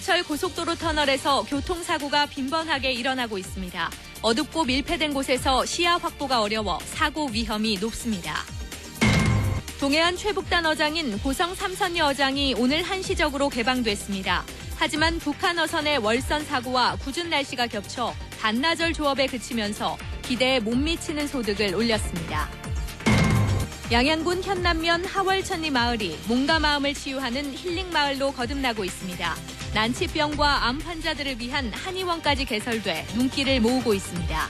휴가철 고속도로 터널에서 교통사고가 빈번하게 일어나고 있습니다. 어둡고 밀폐된 곳에서 시야 확보가 어려워 사고 위험이 높습니다. 동해안 최북단 어장인 고성 삼선리 어장이 오늘 한시적으로 개방됐습니다. 하지만 북한 어선의 월선 사고와 굳은 날씨가 겹쳐 반나절 조업에 그치면서 기대에 못 미치는 소득을 올렸습니다. 양양군 현남면 하월천리 마을이 몸과 마음을 치유하는 힐링 마을로 거듭나고 있습니다. 난치병과 암 환자들을 위한 한의원까지 개설돼 눈길을 모으고 있습니다.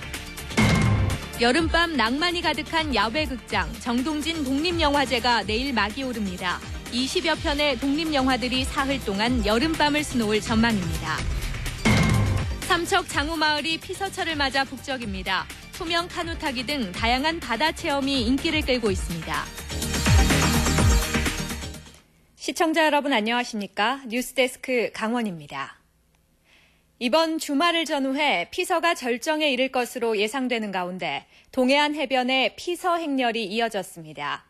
여름밤 낭만이 가득한 야외 극장 정동진 독립영화제가 내일 막이 오릅니다. 20여 편의 독립영화들이 사흘 동안 여름밤을 수놓을 전망입니다. 삼척 장우마을이 피서철을 맞아 북적입니다. 투명 카누 타기 등 다양한 바다 체험이 인기를 끌고 있습니다. 시청자 여러분 안녕하십니까? 뉴스데스크 강원입니다. 이번 주말을 전후해 피서가 절정에 이를 것으로 예상되는 가운데 동해안 해변에 피서 행렬이 이어졌습니다.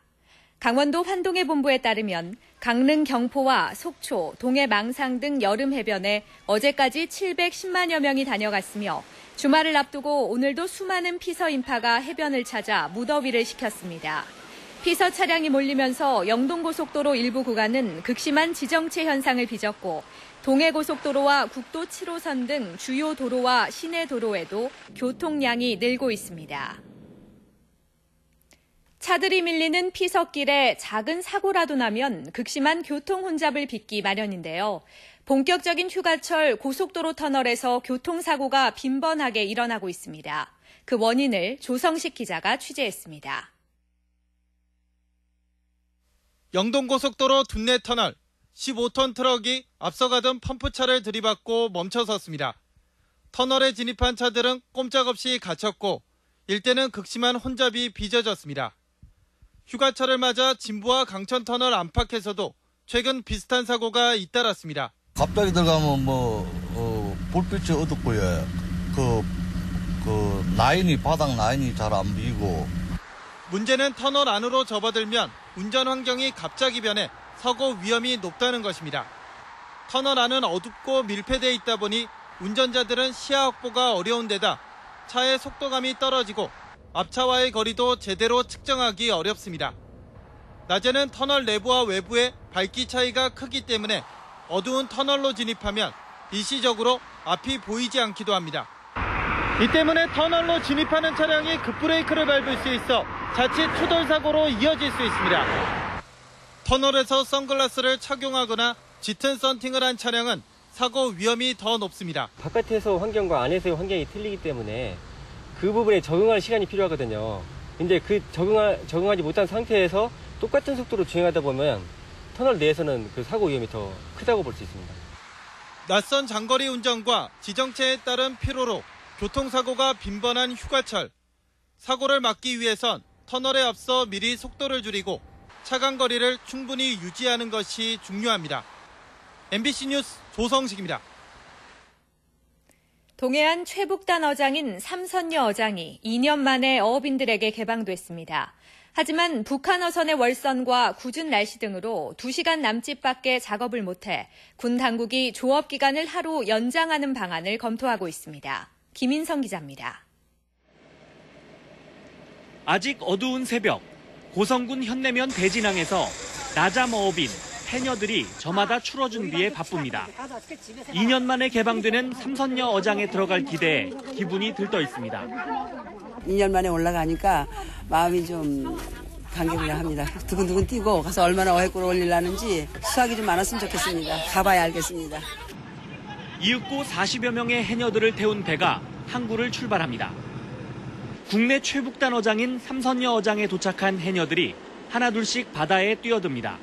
강원도 환동해 본부에 따르면 강릉 경포와 속초, 동해 망상 등 여름 해변에 어제까지 710만여 명이 다녀갔으며 주말을 앞두고 오늘도 수많은 피서 인파가 해변을 찾아 무더위를 식혔습니다. 피서 차량이 몰리면서 영동고속도로 일부 구간은 극심한 지정체 현상을 빚었고 동해고속도로와 국도 7호선 등 주요 도로와 시내 도로에도 교통량이 늘고 있습니다. 차들이 밀리는 피서길에 작은 사고라도 나면 극심한 교통 혼잡을 빚기 마련인데요. 본격적인 휴가철 고속도로 터널에서 교통사고가 빈번하게 일어나고 있습니다. 그 원인을 조성식 기자가 취재했습니다. 영동고속도로 둔내 터널 15톤 트럭이 앞서가던 펌프차를 들이받고 멈춰섰습니다. 터널에 진입한 차들은 꼼짝없이 갇혔고 일대는 극심한 혼잡이 빚어졌습니다. 휴가철을 맞아 진부와 강천 터널 안팎에서도 최근 비슷한 사고가 잇따랐습니다. 갑자기 들어가면 뭐 어, 불빛이 어둡고요. 그, 그 라인이 바닥 라인이 잘안 비고 문제는 터널 안으로 접어들면 운전 환경이 갑자기 변해 사고 위험이 높다는 것입니다. 터널 안은 어둡고 밀폐돼 있다 보니 운전자들은 시야 확보가 어려운 데다 차의 속도감이 떨어지고 앞차와의 거리도 제대로 측정하기 어렵습니다. 낮에는 터널 내부와 외부의 밝기 차이가 크기 때문에 어두운 터널로 진입하면 일시적으로 앞이 보이지 않기도 합니다. 이 때문에 터널로 진입하는 차량이 급브레이크를 밟을 수 있어 자칫 추돌 사고로 이어질 수 있습니다. 터널에서 선글라스를 착용하거나 짙은 썬팅을 한 차량은 사고 위험이 더 높습니다. 바깥에서 환경과 안에서의 환경이 틀리기 때문에 그 부분에 적응할 시간이 필요하거든요. 근데 그 적응하, 적응하지 못한 상태에서 똑같은 속도로 주행하다 보면 터널 내에서는 그 사고 위험이 더 크다고 볼 수 있습니다. 낯선 장거리 운전과 지정체에 따른 피로로 교통사고가 빈번한 휴가철. 사고를 막기 위해선 터널에 앞서 미리 속도를 줄이고 차간 거리를 충분히 유지하는 것이 중요합니다. MBC 뉴스 조성식입니다. 동해안 최북단 어장인 삼선녀 어장이 2년 만에 어업인들에게 개방됐습니다. 하지만 북한 어선의 월선과 굳은 날씨 등으로 2시간 남짓밖에 작업을 못해 군 당국이 조업 기간을 하루 연장하는 방안을 검토하고 있습니다. 김인성 기자입니다. 아직 어두운 새벽 고성군 현내면 대진항에서 나잠 어업인 해녀들이 저마다 출어 준비에 바쁩니다. 2년 만에 개방되는 삼선녀 어장에 들어갈 기대에 기분이 들떠 있습니다. 2년 만에 올라가니까 마음이 좀 감격합니다. 두근두근 뛰고 가서 얼마나 어획구를 올리려는지 수확이 좀 많았으면 좋겠습니다. 가봐야 알겠습니다. 이윽고 40여 명의 해녀들을 태운 배가 항구를 출발합니다. 국내 최북단 어장인 삼선녀 어장에 도착한 해녀들이 하나둘씩 바다에 뛰어듭니다.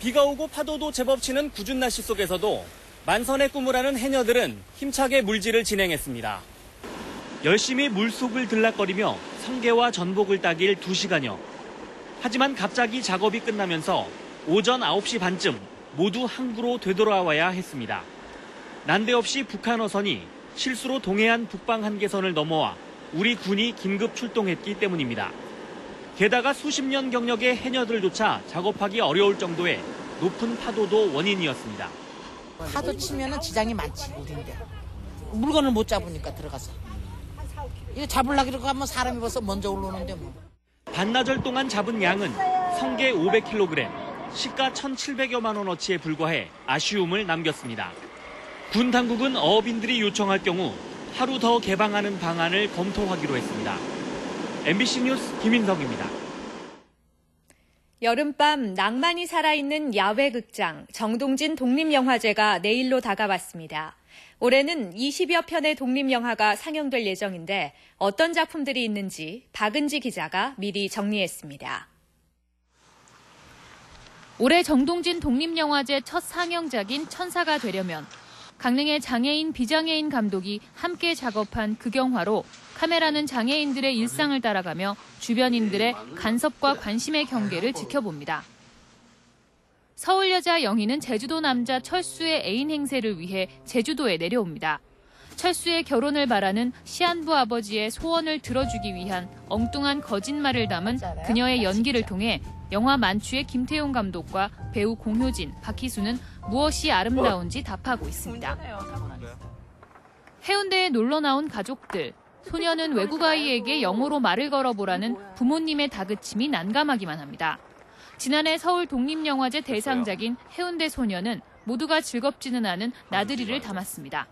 비가 오고 파도도 제법 치는 궂은 날씨 속에서도 만선의 꿈을 하는 해녀들은 힘차게 물질을 진행했습니다. 열심히 물속을 들락거리며 성게와 전복을 따길 2시간여. 하지만 갑자기 작업이 끝나면서 오전 9시 반쯤 모두 항구로 되돌아와야 했습니다. 난데없이 북한 어선이 실수로 동해안 북방 한계선을 넘어와 우리 군이 긴급 출동했기 때문입니다. 게다가 수십 년 경력의 해녀들조차 작업하기 어려울 정도의 높은 파도도 원인이었습니다. 파도 치면은 지장이 많지 우리인데 물건을 못 잡으니까 들어가서 이거 잡으려고 하면 사람이 벌써 먼저 올라오는데 뭐. 반나절 동안 잡은 양은 성게 500kg, 시가 1,700여만 원어치에 불과해 아쉬움을 남겼습니다. 군 당국은 어업인들이 요청할 경우 하루 더 개방하는 방안을 검토하기로 했습니다. MBC 뉴스 김인석입니다. 여름밤 낭만이 살아있는 야외 극장 정동진 독립영화제가 내일로 다가왔습니다. 올해는 20여 편의 독립영화가 상영될 예정인데 어떤 작품들이 있는지 박은지 기자가 미리 정리했습니다. 올해 정동진 독립영화제 첫 상영작인 천사가 되려면 강릉의 장애인 비장애인 감독이 함께 작업한 극영화로 카메라는 장애인들의 일상을 따라가며 주변인들의 간섭과 관심의 경계를 지켜봅니다. 서울 여자 영희는 제주도 남자 철수의 애인 행세를 위해 제주도에 내려옵니다. 철수의 결혼을 바라는 시한부 아버지의 소원을 들어주기 위한 엉뚱한 거짓말을 담은 그녀의 연기를 통해 영화 만추의 김태용 감독과 배우 공효진, 박희수는 무엇이 아름다운지 답하고 있습니다. 해운대에 놀러 나온 가족들. 소녀는 외국 아이에게 영어로 말을 걸어보라는 부모님의 다그침이 난감하기만 합니다. 지난해 서울 독립영화제 대상작인 해운대 소녀는 모두가 즐겁지는 않은 나들이를 담았습니다.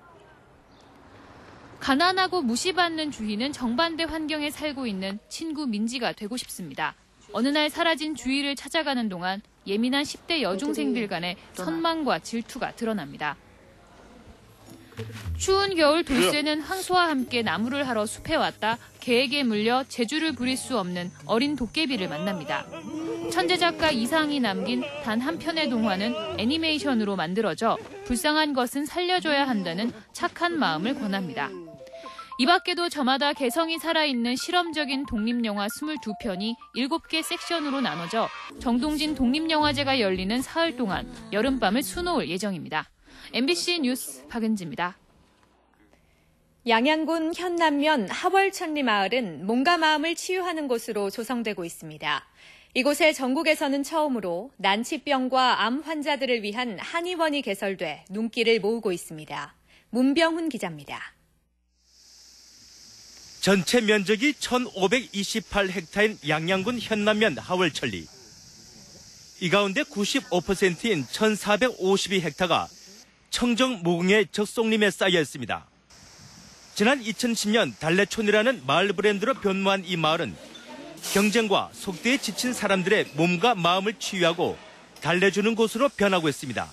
가난하고 무시받는 주희는 정반대 환경에 살고 있는 친구 민지가 되고 싶습니다. 어느 날 사라진 주희를 찾아가는 동안 예민한 10대 여중생들 간의 선망과 질투가 드러납니다. 추운 겨울 돌쇠는 황소와 함께 나무를 하러 숲에 왔다 개에게 물려 재주를 부릴 수 없는 어린 도깨비를 만납니다. 천재 작가 이상이 남긴 단 한 편의 동화는 애니메이션으로 만들어져 불쌍한 것은 살려줘야 한다는 착한 마음을 권합니다. 이 밖에도 저마다 개성이 살아있는 실험적인 독립영화 22편이 7개 섹션으로 나눠져 정동진 독립영화제가 열리는 사흘 동안 여름밤을 수놓을 예정입니다. MBC 뉴스 박은지입니다. 양양군 현남면 하월천리 마을은 몸과 마음을 치유하는 곳으로 조성되고 있습니다. 이곳에 전국에서는 처음으로 난치병과 암 환자들을 위한 한의원이 개설돼 눈길을 모으고 있습니다. 문병훈 기자입니다. 전체 면적이 1,528헥타인 양양군 현남면 하월천리. 이 가운데 95%인 1,452헥타가 청정 무궁의 적송림에 쌓여 있습니다. 지난 2010년 달래촌이라는 마을 브랜드로 변모한 이 마을은 경쟁과 속도에 지친 사람들의 몸과 마음을 치유하고 달래주는 곳으로 변하고 있습니다.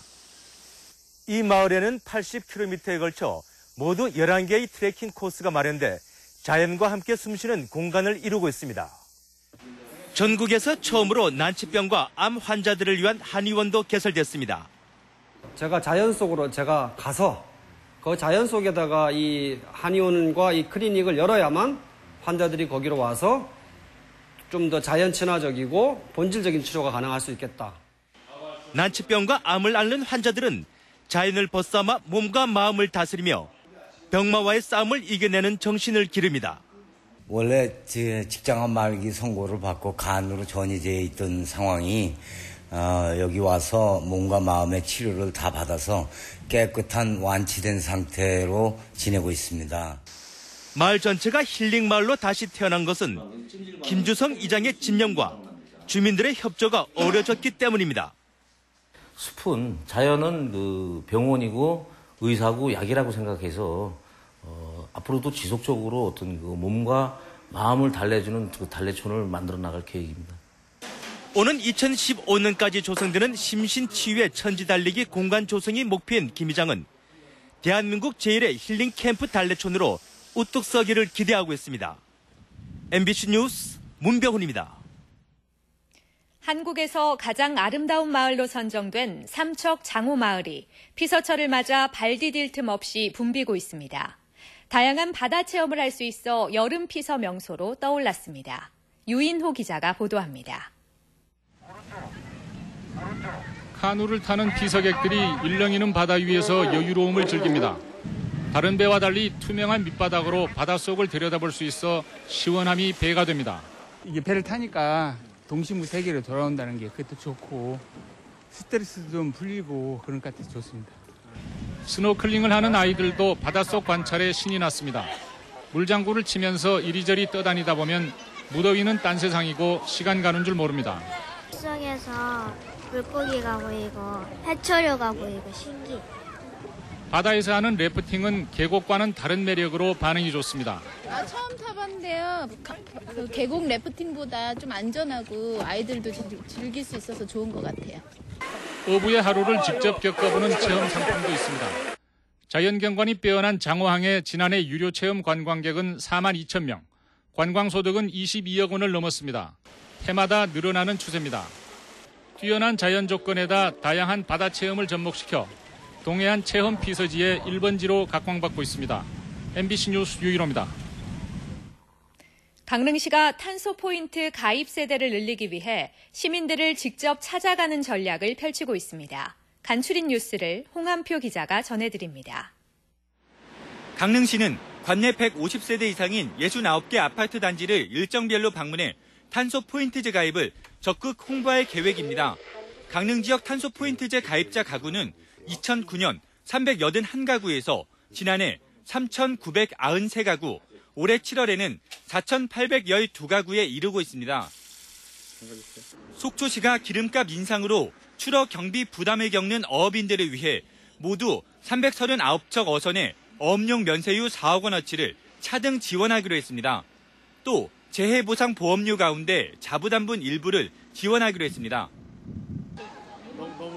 이 마을에는 80km에 걸쳐 모두 11개의 트레킹 코스가 마련돼 자연과 함께 숨쉬는 공간을 이루고 있습니다. 전국에서 처음으로 난치병과 암 환자들을 위한 한의원도 개설됐습니다. 제가 자연 속으로 제가 가서 그 자연 속에다가 이 한의원과 이 클리닉을 열어야만 환자들이 거기로 와서 좀 더 자연 친화적이고 본질적인 치료가 가능할 수 있겠다. 난치병과 암을 앓는 환자들은 자연을 벗삼아 몸과 마음을 다스리며 병마와의 싸움을 이겨내는 정신을 기릅니다. 원래 제 직장암 말기 선고를 받고 간으로 전이되어 있던 상황이 어, 여기 와서 몸과 마음의 치료를 다 받아서 깨끗한 완치된 상태로 지내고 있습니다. 마을 전체가 힐링 마을로 다시 태어난 것은 김주성 이장의 집념과 주민들의 협조가 어려졌기 때문입니다. 숲은 자연은 그 병원이고 의사고 약이라고 생각해서 어, 앞으로도 지속적으로 어떤 그 몸과 마음을 달래주는 그 달래촌을 만들어 나갈 계획입니다. 오는 2015년까지 조성되는 심신치유의 천지달리기 공간 조성이 목표인 김 이장은 대한민국 제1의 힐링 캠프 달래촌으로 우뚝 서기를 기대하고 있습니다. MBC 뉴스 문병훈입니다. 한국에서 가장 아름다운 마을로 선정된 삼척 장호마을이 피서철을 맞아 발 디딜 틈 없이 붐비고 있습니다. 다양한 바다 체험을 할 수 있어 여름 피서 명소로 떠올랐습니다. 유인호 기자가 보도합니다. 카누를 타는 피서객들이 일렁이는 바다 위에서 여유로움을 즐깁니다. 다른 배와 달리 투명한 밑바닥으로 바닷속을 들여다볼 수 있어 시원함이 배가 됩니다. 이게 배를 타니까 동심무 세계로 돌아온다는 게 그것도 좋고 스트레스도 좀 풀리고 그런 것 같아서 좋습니다. 스노클링을 하는 아이들도 바닷속 관찰에 신이 났습니다. 물장구를 치면서 이리저리 떠다니다 보면 무더위는 딴 세상이고 시간 가는 줄 모릅니다. 속에서 물고기가 보이고 해초류가 보이고 신기. 바다에서 하는 래프팅은 계곡과는 다른 매력으로 반응이 좋습니다. 아, 처음 타봤는데요. 가- 그 계곡 래프팅보다 좀 안전하고 아이들도 즐- 즐길 수 있어서 좋은 것 같아요. 어부의 하루를 직접 겪어보는 체험 상품도 있습니다. 자연경관이 빼어난 장호항의 지난해 유료 체험 관광객은 4만 2천 명, 관광소득은 22억 원을 넘었습니다. 해마다 늘어나는 추세입니다. 뛰어난 자연 조건에다 다양한 바다 체험을 접목시켜 동해안 체험 피서지의 1번지로 각광받고 있습니다. MBC 뉴스 유일호입니다. 강릉시가 탄소 포인트 가입 세대를 늘리기 위해 시민들을 직접 찾아가는 전략을 펼치고 있습니다. 간추린 뉴스를 홍한표 기자가 전해드립니다. 강릉시는 관내 150세대 이상인 69개 아파트 단지를 일정별로 방문해 탄소 포인트제 가입을 적극 홍보할 계획입니다. 강릉 지역 탄소 포인트제 가입자 가구는 2009년 381가구에서 지난해 3,993가구, 올해 7월에는 4,812가구에 이르고 있습니다. 속초시가 기름값 인상으로 추러 경비 부담을 겪는 어업인들을 위해 모두 339척 어선에 어업용 면세유 4억 원어치를 차등 지원하기로 했습니다. 또 재해보상 보험료 가운데 자부담분 일부를 지원하기로 했습니다.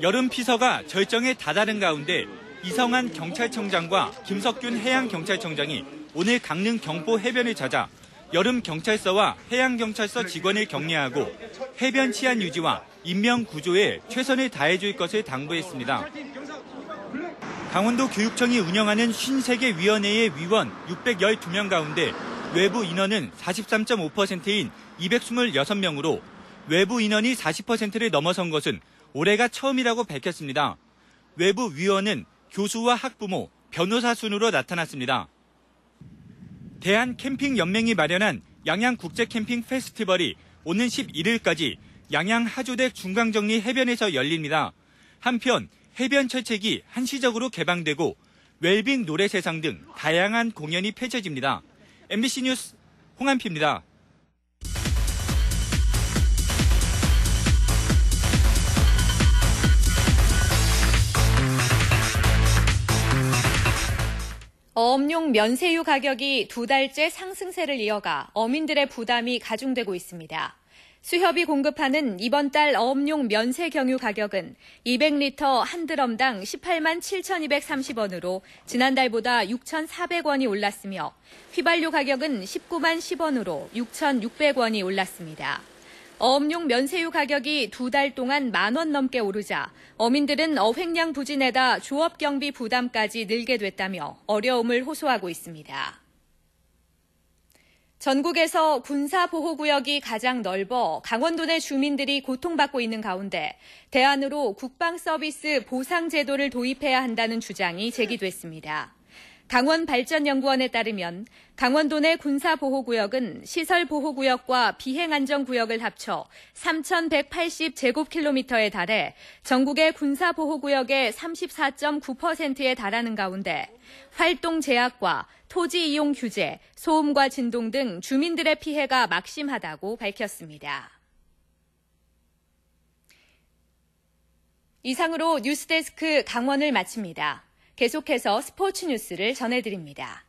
여름 피서가 절정에 다다른 가운데 이성한 경찰청장과 김석균 해양경찰청장이 오늘 강릉 경포 해변을 찾아 여름 경찰서와 해양경찰서 직원을 격려하고 해변 치안 유지와 인명 구조에 최선을 다해줄 것을 당부했습니다. 강원도 교육청이 운영하는 53개 위원회의 위원 612명 가운데 외부 인원은 43.5%인 226명으로 외부 인원이 40%를 넘어선 것은 올해가 처음이라고 밝혔습니다. 외부 위원은 교수와 학부모, 변호사 순으로 나타났습니다. 대한 캠핑 연맹이 마련한 양양 국제 캠핑 페스티벌이 오는 11일까지 양양 하조대 중강정리 해변에서 열립니다. 한편 해변 철책이 한시적으로 개방되고 웰빙 노래 세상 등 다양한 공연이 펼쳐집니다. MBC 뉴스 홍한피입니다. 어업용 면세유 가격이 두 달째 상승세를 이어가 어민들의 부담이 가중되고 있습니다. 수협이 공급하는 이번 달 어업용 면세 경유 가격은 200리터 한 드럼당 18만 7,230원으로 지난달보다 6,400원이 올랐으며 휘발유 가격은 19만 10원으로 6,600원이 올랐습니다. 어업용 면세유 가격이 두 달 동안 만 원 넘게 오르자 어민들은 어획량 부진에다 조업 경비 부담까지 늘게 됐다며 어려움을 호소하고 있습니다. 전국에서 군사보호구역이 가장 넓어 강원도 내 주민들이 고통받고 있는 가운데 대안으로 국방서비스 보상제도를 도입해야 한다는 주장이 제기됐습니다. 강원발전연구원에 따르면 강원도 내 군사보호구역은 시설보호구역과 비행안전구역을 합쳐 3,180제곱킬로미터에 달해 전국의 군사보호구역의 34.9%에 달하는 가운데 활동 제약과 토지 이용 규제, 소음과 진동 등 주민들의 피해가 막심하다고 밝혔습니다. 이상으로 뉴스데스크 강원을 마칩니다. 계속해서 스포츠 뉴스를 전해드립니다.